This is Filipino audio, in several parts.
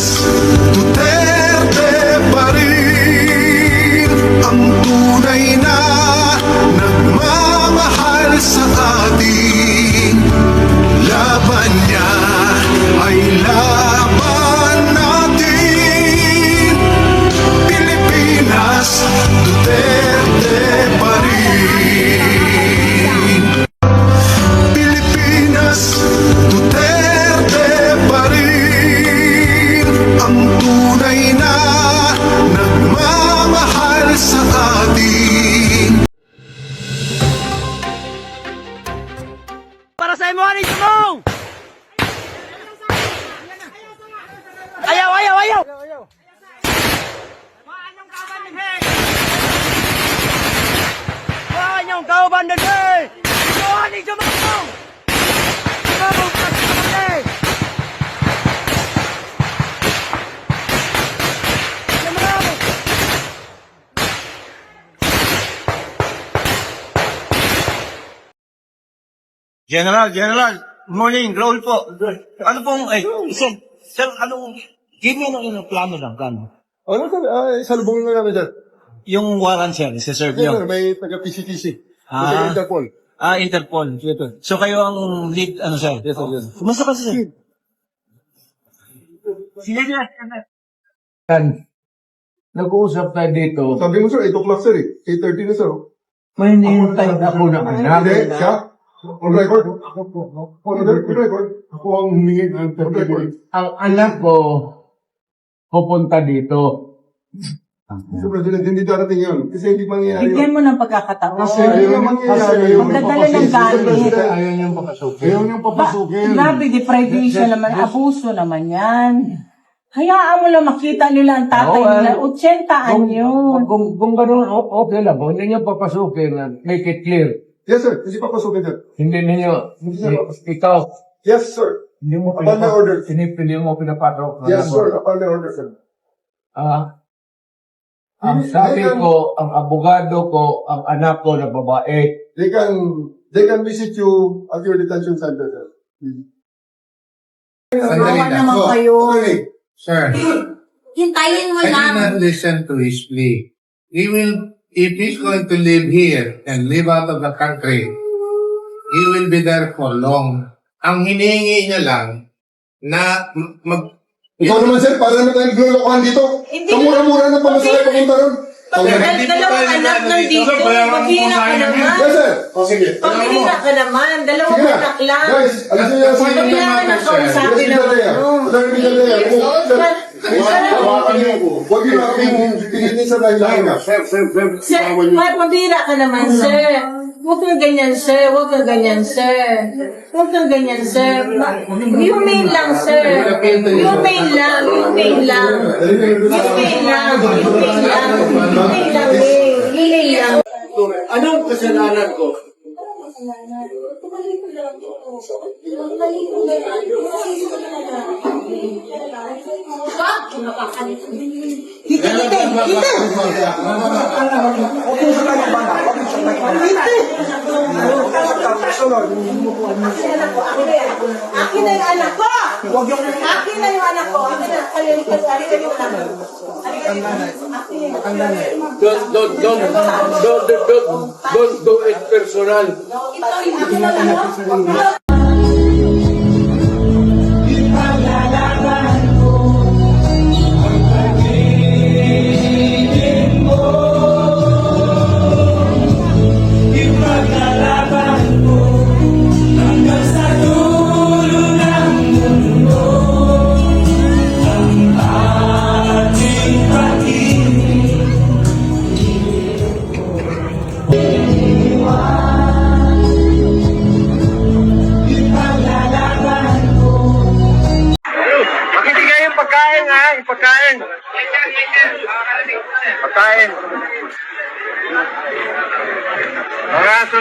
Pilipinas, Duterte pa rin Ang tunay na nagmamahal sa atin. Laban niya ay laban General, General, morning, Raul po. Ano pong, eh, sir, sir, anong, give me ano yung plano lang, plano. Ano sabi? Ah, salubungin na namin dyan. Yung warrant, sir, isa-serve Yan, nyo. may taga-PCTC. Ah. May taga-Interpol. Ah, Interpol. So kayo ang lead, ano, sir? Yes, sir, yes. Kumusta ka, sir? Sige, sir. Kan, nag-uusap tayo dito, Sabi mo sir, 8 o'clock sir eh. 8.30 na sir. may hinihintay ako na anak. Hindi, siya. On record. On record. Ako ang humingi ng record. Ang anak ko, pupunta dito. Mr. President, hindi darating yun. Kasi hindi mangyayari Bigyan mo ng pagkakataon. Kasi ayaw niyang mangyayari yun. Magdadala ng galit. Ayaw niyang papasukin. Ayaw niyang papasukin. Grabe, deprivation naman. Abuso naman yan. Hayaan mo lang makita nila ang tatay nila. ah. 80 anyo. Kung, kung, kung ganun, okay lang. Hindi niyo papasukin, make it clear. Yes sir, hindi papasukin dyan. Hindi ninyo, Hindi siya papasok. ikaw, Yes sir. hindi mo Upon my order. Pinipili mo pinapasok. Yes sir, upon my order sir. Ah, ang Hindi- sabi hindi ko, ang abogado ko, ang anak ko na babae, They can, they can visit you at your detention center sir. Awa naman kayo. Okay. Sir, Hintayin mo I did lang. not listen to his plea. He will, if he's going to live here and live out of the country, he will be there for long. Ang hinihingi niya lang na mag... Ikaw naman sir, para naman tayong glolokohan dito. Hindi Kamura-mura na pamasahe papunta ron. Dal- dalawang anak nandito. Maghina ka naman. Yes sir. O sige. Maghina ka naman. Dalawang Sige na. anak lang. Guys, alam niyo yan si... Kailangan na kausapin ng ano. Sir Villarreal. Kung- sir, Huwag niyo huwag niyo kaming pinitin sa dahilan. Sir, ma- mabira ka naman, sir. Huwag kang ganyan, sir. Huwag kang ganyan, sir. Huwag kang ganyan, sir. Ma- Humane lang, sir. Humane lang. Humane lang. Humane lang. Humane lang. Humane lang, eh. Humane lang. Anong kasalanan ko? Akin na yung anak ko! Akin na yung anak ko! Akin na, kalimutan akin yung anak ko. Don't, don't, don't, don't, don't, don't, don't do it personal. Akin na lang.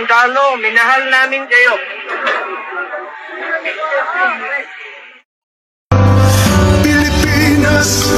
Sundalo, minahal namin kayo. Pilipinas,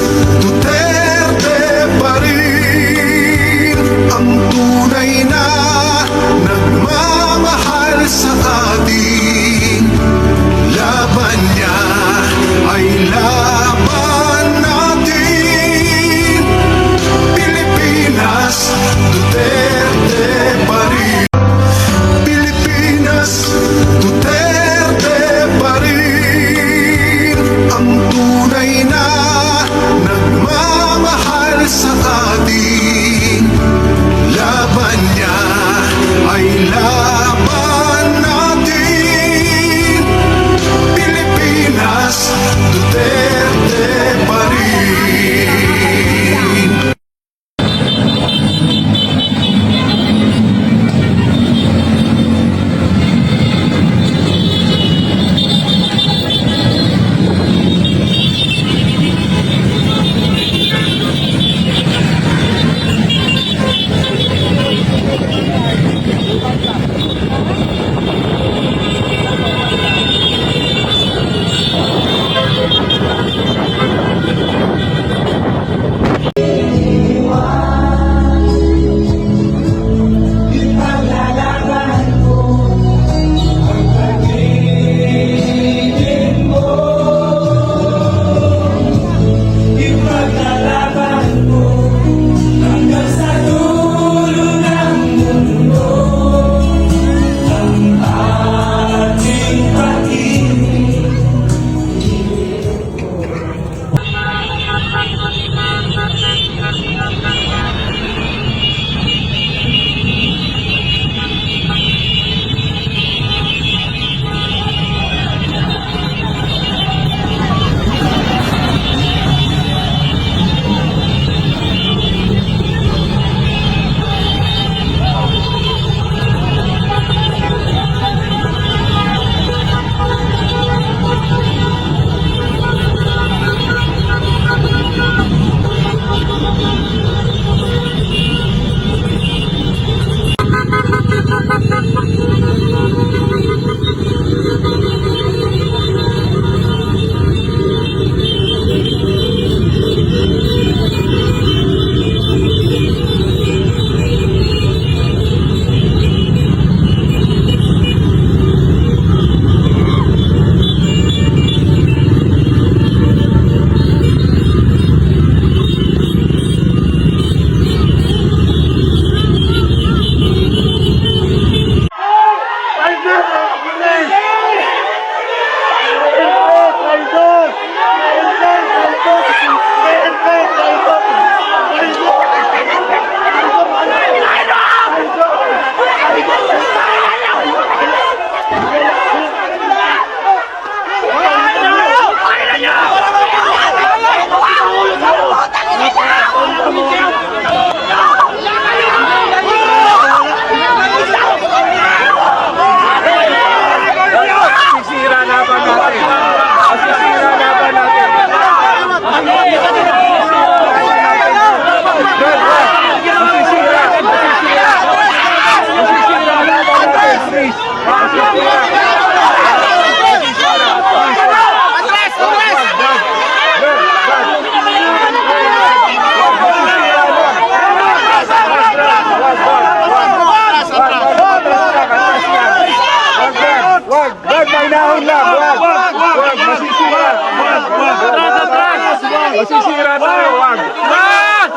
Masisira tayo, wag. Brad!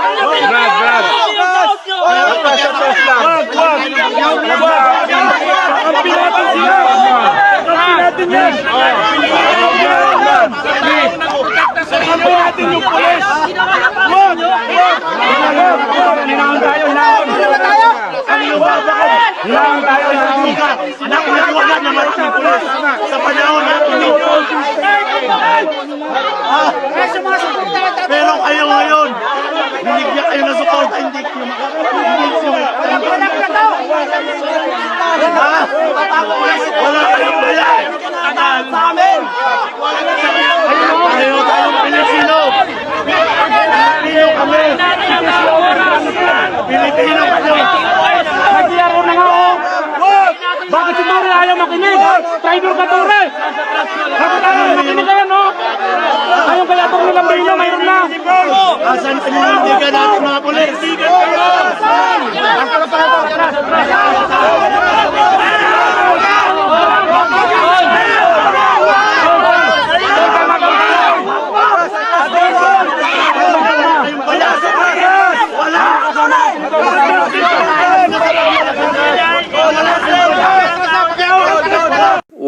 Brad, Brad. Atras lang. Wag, wag. Kampi natin sila. Kampi natin yan. Please. Kampi natin yung pulis. Wag, wag. Wag, wag. Hinahon tayo, Ang luwag ako. Hinahon tayo, hinahon. Nakuha naman ang pulis sa panahon natin. Pero kayo ngayon, binigyan kayo ng suporta, hindi kayo Ha? Wala kayong bayad! Sa amin! Ayaw tayong Pilipino! Pilipino kami! Pilipino kayo! Nagyaro na nga oh! Bakit si Tore ayaw makinig? Traitor ka Tore! Bakit ayaw makinig kayo no? Ayaw kaya itong nilang bilyo, mayroon na! Asan ang nindigan natin mga pulis?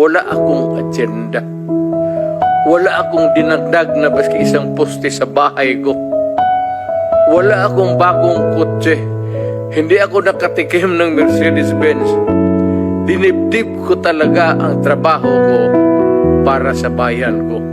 Wala akong agenda. Wala akong dinagdag na baski isang poste sa bahay ko. Wala akong bagong kotse. Hindi ako nakatikim ng Mercedes-Benz. Dinibdib ko talaga ang trabaho ko para sa bayan ko.